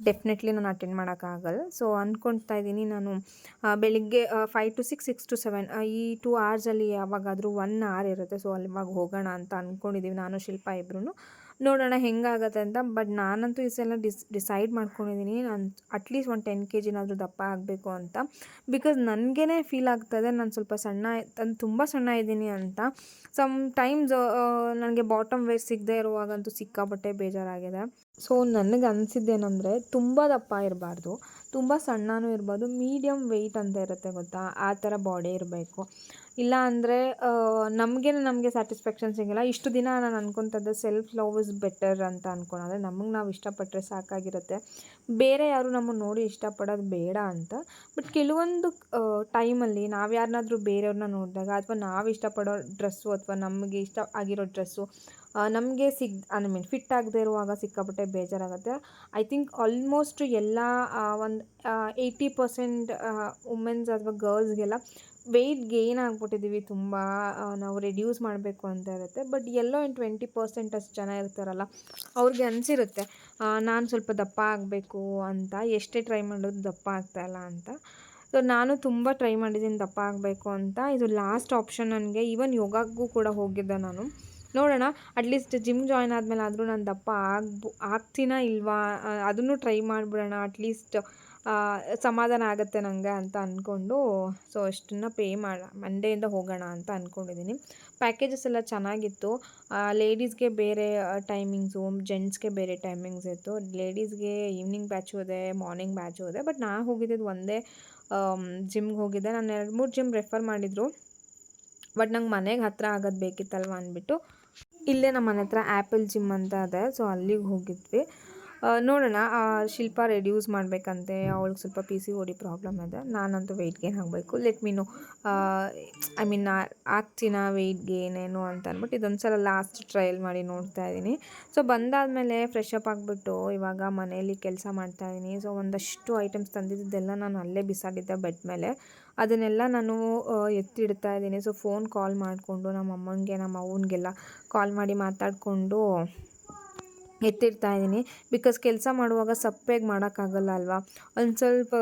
ಡೆಫಿನೆಟ್ಲಿ ನಾನು ಅಟೆಂಡ್ ಮಾಡೋಕ್ಕಾಗಲ್ಲ. ಸೊ ಅಂದ್ಕೊಳ್ತಾ ಇದ್ದೀನಿ ನಾನು. ಬೆಳಿಗ್ಗೆ five to six six to seven ಈ ಟೂ ಅವರ್ಸಲ್ಲಿ ಯಾವಾಗಾದರೂ ಒನ್ ಅವರ್ ಇರುತ್ತೆ. ಸೊ ಅಲ್ಲಿವಾಗ ಹೋಗೋಣ ಅಂತ ಅಂದ್ಕೊಂಡಿದ್ದೀವಿ ನಾನು, ಶಿಲ್ಪ ಇಬ್ಬರೂ ನೋಡೋಣ ಹೆಂಗಾಗತ್ತೆ ಅಂತ. ಬಟ್ ನಾನಂತೂ ಈ ಸಲ ಡಿಸ್ ಡಿಸೈಡ್ ಮಾಡ್ಕೊಂಡಿದ್ದೀನಿ ನಾನು ಅಟ್ಲೀಸ್ಟ್ ಒಂದು ಟೆನ್ ಕೆ ಜಿನಾದರೂ ದಪ್ಪ ಆಗಬೇಕು ಅಂತ. ಬಿಕಾಸ್ ನನಗೇ ಫೀಲ್ ಆಗ್ತದೆ ನಾನು ಸ್ವಲ್ಪ ಸಣ್ಣ, ನಾನು ತುಂಬ ಸಣ್ಣ ಇದ್ದೀನಿ ಅಂತ. ಸಮ್ ಟೈಮ್ಸ್ ನನಗೆ ಬಾಟಮ್ ವೇರ್ ಸಿಗದೆ ಇರುವಾಗಂತೂ ಸಿಕ್ಕಾಪಟ್ಟೆ ಬೇಜಾರಾಗಿದೆ. ಸೊ ನನಗೆ ಅನಿಸಿದ್ದೇನೆಂದರೆ ತುಂಬ ದಪ್ಪ ಇರಬಾರ್ದು. ತುಂಬ ಸಣ್ಣನೂ ಇರ್ಬೋದು ಮೀಡಿಯಮ್ ವೆಯ್ಟ್ ಅಂತ ಇರುತ್ತೆ ಗೊತ್ತಾ? ಆ ಥರ ಬಾಡಿ ಇರಬೇಕು. ಇಲ್ಲ ಅಂದರೆ ನಮಗೆ ನಮಗೆ ಸ್ಯಾಟಿಸ್ಫ್ಯಾಕ್ಷನ್ ಸಿಗಲ್ಲ. ಇಷ್ಟು ದಿನ ನಾನು ಅನ್ಕೊತದ್ದು ಸೆಲ್ಫ್ ಲವ್ ಇಸ್ ಬೆಟರ್ ಅಂತ ಅನ್ಕೊಳೋದೆ ನಮಗೆ ನಾವು ಇಷ್ಟಪಟ್ಟರೆ ಸಾಕಾಗಿರುತ್ತೆ. ಬೇರೆ ಯಾರು ನಮ್ಮನ್ನು ನೋಡಿ ಇಷ್ಟಪಡೋದು ಬೇಡ ಅಂತ. ಬಟ್ ಕೆಲವೊಂದು ಟೈಮಲ್ಲಿ ನಾವು ಯಾರನ್ನಾದ್ರೂ ಬೇರೆಯವ್ರನ್ನ ನೋಡಿದಾಗ, ಅಥವಾ ನಾವು ಇಷ್ಟಪಡೋ ಡ್ರೆಸ್ಸು ಅಥವಾ ನಮಗೆ ಇಷ್ಟ ಆಗಿರೋ ಡ್ರೆಸ್ಸು ನಮಗೆ ಸಿಗ್ ಐ ಮೀನ್ ಫಿಟ್ ಆಗದೆ ಇರುವಾಗ ಸಿಕ್ಕಾಪಟ್ಟೆ ಬೇಜಾರಾಗುತ್ತೆ. ಐ ಥಿಂಕ್ ಆಲ್ಮೋಸ್ಟ್ ಎಲ್ಲ ಒಂದು ಏಯ್ಟಿ ಪರ್ಸೆಂಟ್ ವುಮೆನ್ಸ್ ಅಥವಾ ಗರ್ಲ್ಸ್ಗೆಲ್ಲ ವೆಯ್ಟ್ ಗೇನ್ ಆಗಿಬಿಟ್ಟಿದ್ದೀವಿ ತುಂಬ ನಾವು ರೆಡ್ಯೂಸ್ ಮಾಡಬೇಕು ಅಂತ ಇರುತ್ತೆ. ಬಟ್ ಎಲ್ಲೋ ಇನ್ ಟ್ವೆಂಟಿ ಪರ್ಸೆಂಟ್ ಅಷ್ಟು ಜನ ಇರ್ತಾರಲ್ಲ, ಅವ್ರಿಗೆ ಅನಿಸಿರುತ್ತೆ ನಾನು ಸ್ವಲ್ಪ ದಪ್ಪ ಆಗಬೇಕು ಅಂತ, ಎಷ್ಟೇ ಟ್ರೈ ಮಾಡೋದು ದಪ್ಪ ಆಗ್ತಾಯಿಲ್ಲ ಅಂತ. ಸೊ ನಾನು ತುಂಬ ಟ್ರೈ ಮಾಡಿದ್ದೀನಿ ದಪ್ಪ ಆಗಬೇಕು ಅಂತ. ಇದು ಲಾಸ್ಟ್ ಆಪ್ಷನ್ ನನಗೆ. ಈವನ್ ಯೋಗಕ್ಕೂ ಕೂಡ ಹೋಗಿದ್ದೆ ನಾನು. ನೋಡೋಣ ಅಟ್ಲೀಸ್ಟ್ ಜಿಮ್ ಜಾಯ್ನ್ ಆದಮೇಲೆ ಆದರೂ ನಾನು ದಪ್ಪ ಆಗ್ಬು, ಆಗ್ತೀನಾ ಇಲ್ವಾ? ಅದನ್ನು ಟ್ರೈ ಮಾಡಿಬಿಡೋಣ ಅಟ್ಲೀಸ್ಟ್ ಸಮಾಧಾನ ಆಗುತ್ತೆ ನನಗೆ ಅಂತ ಅಂದ್ಕೊಂಡು ಸೊ ಅಷ್ಟನ್ನ ಪೇ ಮಾಡ ಮಂಡೆಯಿಂದ ಹೋಗೋಣ ಅಂತ ಅಂದ್ಕೊಂಡಿದ್ದೀನಿ ಪ್ಯಾಕೇಜಸ್ ಎಲ್ಲ ಚೆನ್ನಾಗಿತ್ತು. ಲೇಡೀಸ್ಗೆ ಬೇರೆ ಟೈಮಿಂಗ್ಸು ಜೆಂಟ್ಸ್ಗೆ ಬೇರೆ ಟೈಮಿಂಗ್ಸ್ ಇತ್ತು. ಲೇಡೀಸ್ಗೆ ಈವ್ನಿಂಗ್ ಬ್ಯಾಚು ಇದೆ ಮಾರ್ನಿಂಗ್ ಬ್ಯಾಚು ಇದೆ ಬಟ್ ನಾನು ಹೋಗಿದ್ದಿದ್ದು ಒಂದೇ ಜಿಮ್ಗೆ ಹೋಗಿದ್ದೆ. ನಾನು ಎರಡು ಮೂರು ಜಿಮ್ ರೆಫರ್ ಮಾಡಿದರು ಬಟ್ ನಂಗೆ ಮನೆಗೆ ಹತ್ತಿರ ಆಗೋದು ಬೇಕಿತ್ತಲ್ವ ಅಂದ್ಬಿಟ್ಟು ಇಲ್ಲೇ ನಮ್ಮ ಮನೆ ಹತ್ರ ಆ್ಯಪಲ್ ಜಿಮ್ ಅಂತ ಇದೆ. ಸೊ ಅಲ್ಲಿಗೆ ಹೋಗಿದ್ವಿ. ನೋಡೋಣ. ಶಿಲ್ಪ ರೆಡ್ಯೂಸ್ ಮಾಡಬೇಕಂತೆ. ಅವಳಿಗೆ ಸ್ವಲ್ಪ ಪಿ ಸಿ ಓಡಿ ಪ್ರಾಬ್ಲಮ್ ಇದೆ. ನಾನಂತೂ ವೆಯ್ಟ್ ಗೇನ್ ಆಗಬೇಕು. ಲೆಟ್ ಮೀನು ಐ ಮೀನ್ ಆಗ್ತೀನ ವೆಯ್ಟ್ ಗೇನ್ ಏನು ಅಂತ ಅಂದ್ಬಿಟ್ಟು ಇದೊಂದು ಸಲ ಲಾಸ್ಟ್ ಟ್ರಯಲ್ ಮಾಡಿ ನೋಡ್ತಾ ಇದ್ದೀನಿ. ಸೊ ಬಂದಾದಮೇಲೆ ಫ್ರೆಶ್ ಅಪ್ ಆಗಿಬಿಟ್ಟು ಇವಾಗ ಮನೆಯಲ್ಲಿ ಕೆಲಸ ಮಾಡ್ತಾ ಇದ್ದೀನಿ. ಸೊ ಒಂದಷ್ಟು ಐಟಮ್ಸ್ ತಂದಿದ್ದೆಲ್ಲ ನಾನು ಅಲ್ಲೇ ಬಿಸಾಡಿದ್ದೆ ಬೆಡ್ ಮೇಲೆ. ಅದನ್ನೆಲ್ಲ ನಾನು ಎತ್ತಿಡ್ತಾ ಇದ್ದೀನಿ. ಸೊ ಫೋನ್ ಕಾಲ್ ಮಾಡಿಕೊಂಡು ನಮ್ಮ ಅಮ್ಮನಿಗೆ ನಮ್ಮ ಅವ್ವನಿಗೆಲ್ಲ ಕಾಲ್ ಮಾಡಿ ಮಾತಾಡಿಕೊಂಡು ಎತ್ತಿಡ್ತಾ ಇದ್ದೀನಿ. ಬಿಕಾಸ್ ಕೆಲಸ ಮಾಡುವಾಗ ಸಪ್ಪೆಗೆ ಮಾಡೋಕ್ಕಾಗಲ್ಲ ಅಲ್ವಾ? ಒಂದು ಸ್ವಲ್ಪ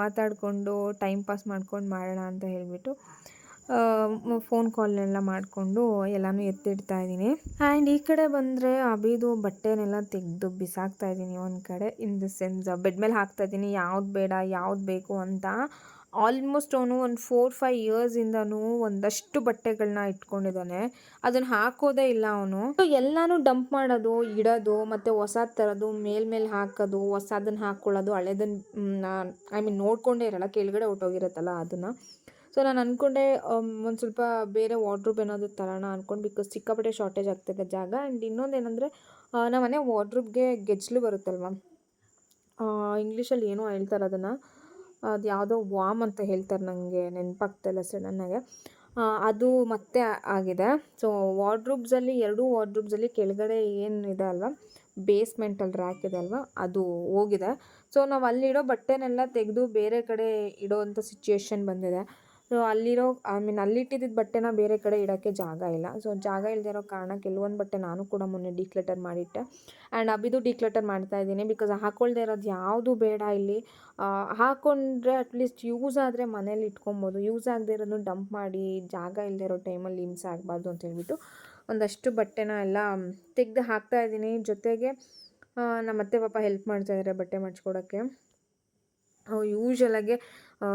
ಮಾತಾಡಿಕೊಂಡು ಟೈಮ್ ಪಾಸ್ ಮಾಡ್ಕೊಂಡು ಮಾಡೋಣ ಅಂತ ಹೇಳಿಬಿಟ್ಟು ಫೋನ್ ಕಾಲ್ನೆಲ್ಲ ಮಾಡಿಕೊಂಡು ಎಲ್ಲನೂ ಎತ್ತಿಡ್ತಾ ಇದ್ದೀನಿ. ಆ್ಯಂಡ್ ಈ ಕಡೆ ಬಂದರೆ ಅಬಿದು ಬಟ್ಟೆನೆಲ್ಲ ತೆಗೆದು ಬಿಸಾಕ್ತಾ ಇದ್ದೀನಿ ಒಂದು ಕಡೆ. ಇನ್ ದ ಸೆನ್ಸ್ ಬೆಡ್ ಮೇಲೆ ಹಾಕ್ತಾ ಇದ್ದೀನಿ. ಯಾವ್ದು ಬೇಡ, ಯಾವ್ದು ಬೇಕು ಅಂತ ಆಲ್ಮೋಸ್ಟ್ ಅವನು ಒಂದು ಫೋರ್ ಫೈವ್ ಇಯರ್ಸಿಂದನೂ ಒಂದಷ್ಟು ಬಟ್ಟೆಗಳನ್ನ ಇಟ್ಕೊಂಡಿದ್ದಾನೆ. ಅದನ್ನು ಹಾಕೋದೇ ಇಲ್ಲ ಅವನು. ಎಲ್ಲನೂ ಡಂಪ್ ಮಾಡೋದು, ಇಡೋದು, ಮತ್ತು ಹೊಸ ತರೋದು ಮೇಲ್ಮೇಲೆ ಹಾಕೋದು, ಹೊಸದನ್ನು ಹಾಕ್ಕೊಳ್ಳೋದು ಹಳೆದನ್ನ ಐ ಮೀನ್ ನೋಡಿಕೊಂಡೇ ಇರಲ್ಲ, ಕೆಳಗಡೆ ಹೋಗಿರತ್ತಲ್ಲ ಅದನ್ನು. ಸೊ ನಾನು ಅಂದ್ಕೊಂಡೆ ಒಂದು ಸ್ವಲ್ಪ ಬೇರೆ ವಾರ್ಡ್ರೂಬ್ ಏನಾದರೂ ತರೋಣ ಅಂದ್ಕೊಂಡು ಬಿಕಾಸ್ ಸಿಕ್ಕಾಪಟ್ಟೆ ಶಾರ್ಟೇಜ್ ಆಗ್ತಿದೆ ಜಾಗ. ಆ್ಯಂಡ್ ಇನ್ನೊಂದು ಏನಂದರೆ ನಮ್ಮ ಮನೆ ವಾರ್ಡ್ರೂಬ್ಗೆ ಗೆಜ್ಲು ಬರುತ್ತಲ್ವ? ಇಂಗ್ಲೀಷಲ್ಲಿ ಏನೋ ಹೇಳ್ತಾರೆ ಅದನ್ನು. ಅದು ಯಾವುದೋ ವಾಮ್ ಅಂತ ಹೇಳ್ತಾರೆ ನನಗೆ ನೆನಪಾಗ್ತಿಲ್ಲ ನನಗೆ. ಅದು ಮತ್ತೆ ಆಗಿದೆ. ಸೊ ವಾರ್ಡ್ರೂಬ್ಸಲ್ಲಿ ಎರಡೂ ವಾರ್ಡ್ರೂಬ್ಸಲ್ಲಿ ಕೆಳಗಡೆ ಏನಿದೆ ಅಲ್ವಾ? ಬೇಸ್ಮೆಂಟಲ್ಲಿ ರ್ಯಾಕ್ ಇದೆ ಅಲ್ವಾ? ಅದು ಹೋಗಿದೆ. ಸೊ ನಾವು ಅಲ್ಲಿಡೋ ಬಟ್ಟೆನೆಲ್ಲ ತೆಗೆದು ಬೇರೆ ಕಡೆ ಇಡೋವಂಥ ಸಿಚುಯೇಷನ್ ಬಂದಿದೆ. ಸೊ ಅಲ್ಲಿರೋ ಐ ಮೀನ್ ಅಲ್ಲಿಟ್ಟಿದ್ದ ಬಟ್ಟೆನ ಬೇರೆ ಕಡೆ ಇಡೋಕ್ಕೆ ಜಾಗ ಇಲ್ಲ. ಸೊ ಜಾಗ ಇಲ್ಲದೆ ಇರೋ ಕಾರಣ ಕೆಲವೊಂದು ಬಟ್ಟೆ ನಾನು ಕೂಡ ಮೊನ್ನೆ ಡಿಕ್ಲೆಟರ್ ಮಾಡಿಟ್ಟೆ. ಆ್ಯಂಡ್ ಅಬಿದು ಡಿಕ್ಲೆಟರ್ ಮಾಡ್ತಾ ಇದ್ದೀನಿ ಬಿಕಾಸ್ ಹಾಕೊಳ್ಳದೆ ಇರೋದು ಯಾವುದು ಬೇಡ ಇಲ್ಲಿ. ಹಾಕೊಂಡ್ರೆ ಅಟ್ಲೀಸ್ಟ್ ಯೂಸ್ ಆದರೆ ಮನೇಲಿ ಇಟ್ಕೊಬೋದು. ಯೂಸ್ ಆಗದೆ ಇರೋದು ಡಂಪ್ ಮಾಡಿ ಜಾಗ ಇಲ್ಲದೆ ಇರೋ ಟೈಮಲ್ಲಿ ಹಿಂಸೆ ಆಗಬಾರ್ದು ಅಂತ ಹೇಳ್ಬಿಟ್ಟು ಒಂದಷ್ಟು ಬಟ್ಟೆನ ಎಲ್ಲ ತೆಗೆದು ಹಾಕ್ತಾ ಇದ್ದೀನಿ. ಜೊತೆಗೆ ನಮ್ಮ ಅತ್ತೆ ಪಾಪ ಹೆಲ್ಪ್ ಮಾಡ್ತಾ ಇದ್ದಾರೆ ಬಟ್ಟೆ ಮಡ್ಚ್ಕೊಡೋಕ್ಕೆ. ಯೂಶ್ವಲಾಗೆ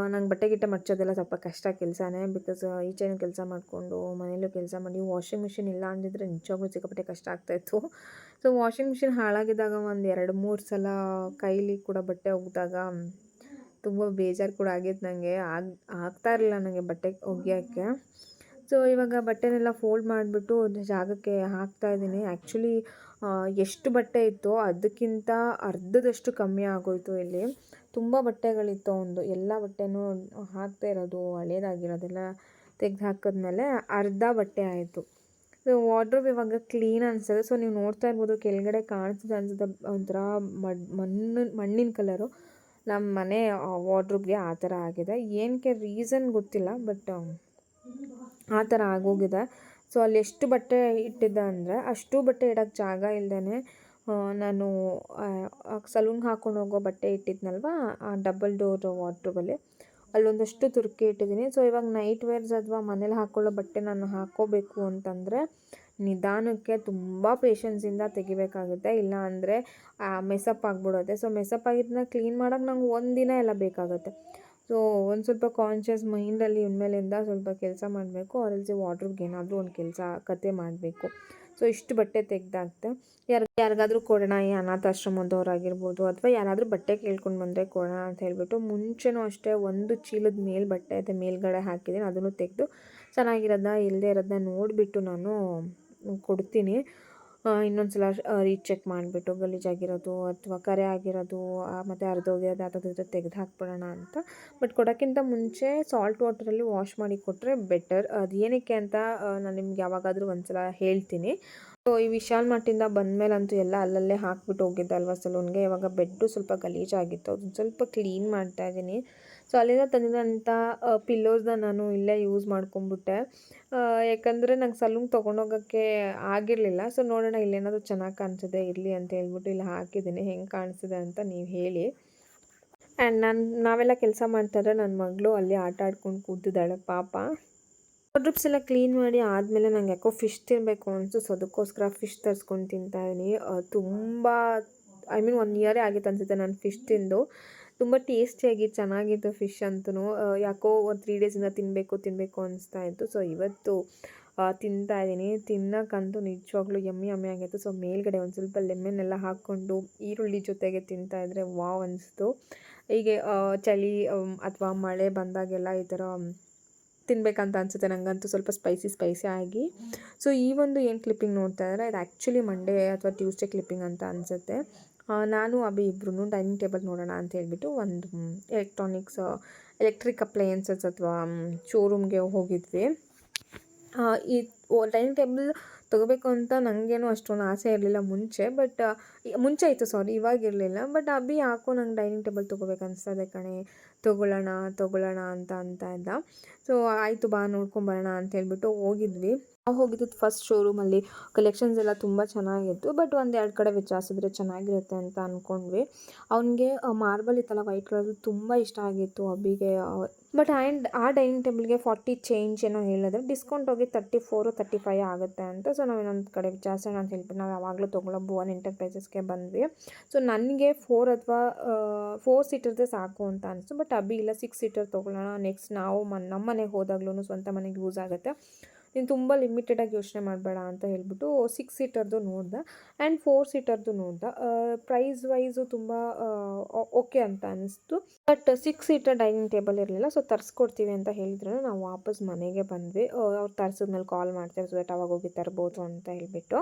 ನಂಗೆ ಬಟ್ಟೆ ಗಿಟ್ಟೆ ಮಡ್ಚೋದೆಲ್ಲ ಸ್ವಲ್ಪ ಕಷ್ಟ ಕೆಲಸನೇ, ಬಿಕಾಸ್ ಈಚೆನ ಕೆಲಸ ಮಾಡಿಕೊಂಡು ಮನೇಲೂ ಕೆಲಸ ಮಾಡಿ, ವಾಷಿಂಗ್ ಮಿಷಿನ್ ಇಲ್ಲ ಅಂದಿದ್ರೆ ನಿಜವಾಗ್ಲೂ ಸಿಕ್ಕಾಪಟ್ಟೆ ಕಷ್ಟ ಆಗ್ತಾಯಿತ್ತು ಸೊ, ವಾಷಿಂಗ್ ಮಿಷಿನ್ ಹಾಳಾಗಿದ್ದಾಗ ಒಂದು ಎರಡು, ಮೂರು ಸಲ ಕೈಲಿ ಕೂಡ ಬಟ್ಟೆ ಒಗೆದಾಗ, ತುಂಬ ಬೇಜಾರು ಕೂಡ ಆಗಿತ್ತು ನನಗೆ ಆಗ, ಆಗ್ತಾ ಇರಲಿಲ್ಲ ನನಗೆ ಬಟ್ಟೆ ಒಗೆಯೋಕ್ಕೆ. ಸೊ, ಇವಾಗ ಬಟ್ಟೆನೆಲ್ಲ ಫೋಲ್ಡ್ ಮಾಡಿಬಿಟ್ಟು ಜಾಗಕ್ಕೆ ಹಾಕ್ತಾ ಇದ್ದೀನಿ. ಆ್ಯಕ್ಚುಲಿ ಎಷ್ಟು ಬಟ್ಟೆ ಇತ್ತೋ ಅದಕ್ಕಿಂತ ಅರ್ಧದಷ್ಟು ಕಮ್ಮಿ ಆಗೋಯಿತು ಇಲ್ಲಿ. ತುಂಬ ಬಟ್ಟೆಗಳಿತ್ತು ಒಂದು. ಎಲ್ಲ ಬಟ್ಟೆನೂ ಹಾಕ್ತಾ ಇರೋದು, ಹಳೇದಾಗಿರೋದೆಲ್ಲ ತೆಗ್ದು ಹಾಕಿದ್ಮೇಲೆ ಅರ್ಧ ಬಟ್ಟೆ ಆಯಿತು. ಸೊ ವಾರ್ಡ್ರೋಬ್ ಇವಾಗ ಕ್ಲೀನ್ ಅನಿಸ್ತದೆ ಸೊ ನೀವು ನೋಡ್ತಾ ಇರ್ಬೋದು, ಕೆಳಗಡೆ ಕಾಣಿಸ್ತದೆ ಅನ್ಸುತ್ತೆ. ಒಂಥರ ಮಡ್, ಮಣ್ಣು, ಮಣ್ಣಿನ ಕಲರು. ನಮ್ಮ ಮನೆ ವಾರ್ಡ್ರೋಬ್ಗೆ ಆ ಥರ ಆಗಿದೆ. ಏನಕ್ಕೆ ರೀಸನ್ ಗೊತ್ತಿಲ್ಲ, ಬಟ್, ಆ ಥರ ಆಗೋಗಿದೆ. ಸೊ ಅಲ್ಲಿ ಎಷ್ಟು ಬಟ್ಟೆ ಇಟ್ಟಿದ್ದೆ ಅಂದರೆ, ಅಷ್ಟು ಬಟ್ಟೆ ಇಡೋಕ್ಕೆ ಜಾಗ ಇಲ್ಲದೇ ನಾನು ಸಲೂನ್ಗೆ ಹಾಕ್ಕೊಂಡು ಹೋಗೋ ಬಟ್ಟೆ ಇಟ್ಟಿದ್ನಲ್ವ, ಆ ಡಬಲ್ ಡೋರ್ ವಾರ್ಡ್ರೋಬಲ್ಲಿ ಅಲ್ಲೊಂದಷ್ಟು ತುರ್ಕಿ ಇಟ್ಟಿದ್ದೀನಿ. ಸೊ ಇವಾಗ ನೈಟ್ ವೇರ್ಸ್ ಅಥವಾ ಮನೇಲಿ ಹಾಕ್ಕೊಳ್ಳೋ ಬಟ್ಟೆ ನಾನು ಹಾಕೋಬೇಕು ಅಂತಂದರೆ ನಿಧಾನಕ್ಕೆ ತುಂಬ ಪೇಷನ್ಸಿಂದ ತೆಗಿಬೇಕಾಗುತ್ತೆ. ಇಲ್ಲ ಅಂದರೆ ಮೆಸಪ್ ಆಗಿಬಿಡುತ್ತೆ ಸೊ ಮೆಸಪ್ ಆಗಿದ್ದನ್ನ ಕ್ಲೀನ್ ಮಾಡೋಕೆ ನಂಗೆ ಒಂದು ದಿನ ಎಲ್ಲ ಬೇಕಾಗುತ್ತೆ. ಸೊ ಒಂದು ಸ್ವಲ್ಪ ಕಾನ್ಷಿಯಸ್ ಮೈಂಡಲ್ಲಿ ಇನ್ಮೇಲಿಂದ ಸ್ವಲ್ಪ ಕೆಲಸ ಮಾಡಬೇಕು. ಆರ್ ಎಲ್ಸಿ ವಾರ್ಡ್ರೋಬ್ಗೆ ಏನಾದರೂ ಒಂದು ಕೆಲಸ, ಕತೆ ಮಾಡಬೇಕು. ಸೊ ಇಷ್ಟು ಬಟ್ಟೆ ತೆಗ್ದಾಕ್ತೆ ಯಾರು, ಯಾರಿಗಾದ್ರೂ ಕೊಡೋಣ, ಈ ಅನಾಥಾಶ್ರಮದವ್ರಾಗಿರ್ಬೋದು ಅಥವಾ ಯಾರಾದರೂ ಬಟ್ಟೆ ಕೇಳ್ಕೊಂಡು ಬಂದರೆ ಕೊಡೋಣ ಅಂತ ಹೇಳ್ಬಿಟ್ಟು ಮುಂಚೆನೂ ಅಷ್ಟೇ ಒಂದು ಚೀಲದ ಮೇಲೆ ಬಟ್ಟೆ ಐತೆ ಮೇಲ್ಗಡೆ ಹಾಕಿದ್ದೀನಿ, ಅದನ್ನು ತೆಗೆದು ಚೆನ್ನಾಗಿರೋದನ್ನ ಇಲ್ಲದೆ ಇರೋದನ್ನ ನೋಡಿಬಿಟ್ಟು ನಾನು ಕೊಡ್ತೀನಿ. ಇನ್ನೊಂದು ಸಲ ರೀಚೆಕ್ ಮಾಡಿಬಿಟ್ಟು ಗಲೀಜಾಗಿರೋದು ಅಥವಾ ಕರೆ ಆಗಿರೋದು ಮತ್ತು ಹರಿದೋಗಿರೋದು ಇದು ತೆಗೆದು ಹಾಕ್ಬಿಡೋಣ ಅಂತ. ಬಟ್ ಕೊಡೋಕ್ಕಿಂತ ಮುಂಚೆ ಸಾಲ್ಟ್ ವಾಟ್ರಲ್ಲಿ ವಾಶ್ ಮಾಡಿ ಕೊಟ್ಟರೆ ಬೆಟರ್ ಅದು ಏನಕ್ಕೆ ಅಂತ ನಾನು ನಿಮ್ಗೆ ಯಾವಾಗಾದರೂ ಒಂದು ಸಲ ಹೇಳ್ತೀನಿ. ಸೊ ಈ ವಿಶಾಲ್ ಮಾರ್ಟಿಂದ ಬಂದಮೇಲಂತೂ ಎಲ್ಲ ಅಲ್ಲಲ್ಲೇ ಹಾಕ್ಬಿಟ್ಟು ಹೋಗಿದ್ದೆ ಅಲ್ವಾ ಸಲೂನ್ಗೆ? ಇವಾಗ ಬೆಡ್ಡು ಸ್ವಲ್ಪ ಗಲೀಜಾಗಿತ್ತು ಅದನ್ನ ಸ್ವಲ್ಪ ಕ್ಲೀನ್ ಮಾಡ್ತಾ ಇದ್ದೀನಿ. ಸೊ ಅಲ್ಲಿಂದ ತಂದಿದ್ದಂಥ ಪಿಲ್ಲೋಸ್ನ ನಾನು ಇಲ್ಲೇ ಯೂಸ್ ಮಾಡ್ಕೊಂಬಿಟ್ಟೆ. ಯಾಕಂದರೆ ನಂಗೆ ಸಲೂನ್ ತೊಗೊಂಡೋಗೋಕ್ಕೆ ಆಗಿರಲಿಲ್ಲ. ಸೊ ನೋಡೋಣ ಇಲ್ಲೇನಾದರೂ ಚೆನ್ನಾಗಿ ಕಾಣಿಸಿದೆ, ಇರಲಿ ಅಂತ ಹೇಳ್ಬಿಟ್ಟು ಇಲ್ಲಿ ಹಾಕಿದ್ದೀನಿ. ಹೆಂಗೆ ಕಾಣಿಸಿದೆ ಅಂತ ನೀವು ಹೇಳಿ. ಆ್ಯಂಡ್ ನಾನು, ನಾವೆಲ್ಲ ಕೆಲಸ ಮಾಡ್ತಾಯಿದ್ರೆ ನನ್ನ ಮಗಳು ಅಲ್ಲಿ ಆಟ ಆಡ್ಕೊಂಡು ಕೂತಿದ್ದಾಳೆ ಪಾಪ. ಡ್ರಿಪ್ಸ್ ಎಲ್ಲ ಕ್ಲೀನ್ ಮಾಡಿ ಆದಮೇಲೆ ನಂಗೆ ಯಾಕೋ ಫಿಶ್ ತಿನ್ನಬೇಕು ಅನಿಸ್ತು ಸೊ ಅದಕ್ಕೋಸ್ಕರ ಫಿಶ್ ತರಿಸ್ಕೊಂಡು ತಿಂತಾಯಿದ್ದೀನಿ ತುಂಬ ಐ ಮೀನ್ ಒನ್ ಇಯರೇ ಆಗಿತ್ತು ಅನಿಸುತ್ತೆ ನಾನು ಫಿಶ್ ತಿಂದು. ತುಂಬ ಟೇಸ್ಟಿಯಾಗಿ ಚೆನ್ನಾಗಿತ್ತು ಫಿಶ್ ಅಂತೂ ಯಾಕೋ ಒಂದು ತ್ರೀ ಡೇಸಿಂದ ತಿನ್ನಬೇಕು ತಿನ್ನಬೇಕು ಅನಿಸ್ತಾ ಇತ್ತು. ಸೊ ಇವತ್ತು ತಿಂತಾ ಇದ್ದೀನಿ ತಿನ್ನೋಕ್ಕಂತೂ ನಿಜವಾಗ್ಲೂ ಯಮ್ಮಿ ಯಮ್ಮಿ ಆಗಿತ್ತು. ಸೊ ಮೇಲ್ಗಡೆ ಒಂದು ಸ್ವಲ್ಪ ಲೆಮನ್ ಎಲ್ಲ ಹಾಕ್ಕೊಂಡು ಈರುಳ್ಳಿ ಜೊತೆಗೆ ತಿಂತಾ ಇದ್ದರೆ ವಾವ್ ಅನಿಸ್ತು. ಹೀಗೆ ಚಳಿ ಅಥವಾ ಮಳೆ ಬಂದಾಗೆಲ್ಲ ಈ ಥರ ತಿನ್ಬೇಕಂತ ಅನಿಸುತ್ತೆ ನನಗಂತೂ ಸ್ವಲ್ಪ ಸ್ಪೈಸಿ ಸ್ಪೈಸಿ ಆಗಿ. ಸೊ ಈ ಒಂದು ಏನು ಕ್ಲಿಪ್ಪಿಂಗ್ ನೋಡ್ತಾ ಇದ್ದಾರೆ ಇದು ಆ್ಯಕ್ಚುಲಿ ಮಂಡೇ ಅಥವಾ ಟ್ಯೂಸ್ಡೇ ಕ್ಲಿಪ್ಪಿಂಗ್ ಅಂತ ಅನಿಸುತ್ತೆ. ನಾನು, ಅಭಿ ಇಬ್ರು ಡೈನಿಂಗ್ ಟೇಬಲ್ ನೋಡೋಣ ಅಂತ ಹೇಳ್ಬಿಟ್ಟು ಒಂದು ಎಲೆಕ್ಟ್ರಾನಿಕ್ಸ್ ಎಲೆಕ್ಟ್ರಿಕ್ ಅಪ್ಲಯನ್ಸಸ್ ಅಥವಾ ಶೋರೂಮ್ಗೆ ಹೋಗಿದ್ವಿ. ಈ ಡೈನಿಂಗ್ ಟೇಬಲ್ ತಗೋಬೇಕು ಅಂತ ನನಗೇನು ಅಷ್ಟೊಂದು ಆಸೆ ಇರಲಿಲ್ಲ ಮುಂಚೆ ಬಟ್ ಮುಂಚೆ ಇತ್ತು ಸಾರಿ ಇವಾಗ ಇರಲಿಲ್ಲ ಬಟ್ ಅಭಿ ಯಾಕೋ ನಂಗೆ ಡೈನಿಂಗ್ ಟೇಬಲ್ ತೊಗೋಬೇಕು ಅನಿಸ್ತದೆ ಕಣೆ. ತೊಗೊಳ್ಳೋಣ ತೊಗೊಳ್ಳೋಣ ಅಂತ ಅಂತ ಇದ್ದ ಸೊ ಆಯಿತು ಬಾ ನೋಡ್ಕೊಂಬರೋಣ ಅಂತ ಹೇಳ್ಬಿಟ್ಟು ಹೋಗಿದ್ವಿ. ನಾವು ಹೋಗಿದ್ದು ಫಸ್ಟ್ ಶೋರೂಮಲ್ಲಿ ಕಲೆಕ್ಷನ್ಸ್ ಎಲ್ಲ ತುಂಬ ಚೆನ್ನಾಗಿತ್ತು ಬಟ್ ಒಂದು ಎರಡು ಕಡೆ ವಿಚಾರಿಸಿದ್ರೆ ಚೆನ್ನಾಗಿರುತ್ತೆ ಅಂತ ಅಂದ್ಕೊಂಡ್ವಿ ಅವನಿಗೆ ಮಾರ್ಬಲ್ ಇತ್ತಲ್ಲ ವೈಟ್ ಕಲರ್ ತುಂಬ ಇಷ್ಟ ಆಗಿತ್ತು ಅಬ್ಬಿಗೆ ಬಟ್ ಆ್ಯಂಡ್ ಆ ಡೈನಿಂಗ್ ಟೇಬಲ್ಗೆ ಫಾರ್ಟಿ ಚೇಂಜ್ ಏನೋ ಹೇಳಿದ್ರೆ. ಡಿಸ್ಕೌಂಟ್ ಹೋಗಿ ತರ್ಟಿ ಫೋರು ತರ್ಟಿ ಫೈವ್ ಆಗುತ್ತೆ ಅಂತ. ಸೊ ನಾವು ಇನ್ನೊಂದು ಕಡೆ ವಿಚಾರಿಸೋಣ ಅಂತ ಹೇಳ್ಬಿಟ್ಟು ನಾವು ಯಾವಾಗಲೂ ತೊಗೊಳ್ಳೋ ಭುವನ್ ಎಂಟರ್ಪ್ರೈಸಸ್ಗೆ ಬಂದ್ವಿ. ಸೊ ನನಗೆ ಫೋರ್ ಅಥವಾ ಫೋರ್ ಸೀಟರ್ದೇ ಸಾಕು ಅಂತ ಅನಿಸ್ತು. ಬಟ್ ಅಬ್ಬಿ ಇಲ್ಲ ಸಿಕ್ಸ್ ಸೀಟರ್ ತೊಗೊಳ್ಳೋಣ. ನೆಕ್ಸ್ಟ್ ನಾವು ಮನ್ ನಮ್ಮ ಮನೆಗೆ ಹೋದಾಗ್ಲೂ ಸ್ವಂತ ಮನೆಗೆ ಯೂಸ್ ಆಗುತ್ತೆ. ನೀನು ತುಂಬ ಲಿಮಿಟೆಡಾಗಿ ಯೋಚನೆ ಮಾಡಬೇಡ ಅಂತ ಹೇಳಿಬಿಟ್ಟು ಸಿಕ್ಸ್ ಸೀಟರ್ದು ನೋಡ್ದೆ. ಆ್ಯಂಡ್ ಫೋರ್ ಸೀಟರ್ದು ನೋಡ್ದೆ. ಪ್ರೈಸ್ ವೈಸು ತುಂಬ ಓಕೆ ಅಂತ ಅನಿಸ್ತು. But six seater dining table ಇರಲಿಲ್ಲ ಸೊ ತರಿಸ್ಕೊಡ್ತೀವಿ ಅಂತ ಹೇಳಿದ್ರು ನಾವು ವಾಪಸ್ ಮನೆಗೆ ಬಂದ್ವಿ. ಅವ್ರು ತರಿಸಿದ್ಮೇಲೆ ಕಾಲ್ ಮಾಡ್ತಾರೆ ಸೊ ದಟ್ ಅವಾಗ ಹೋಗಿ ತರ್ಬೋದು ಅಂತ ಹೇಳ್ಬಿಟ್ಟು.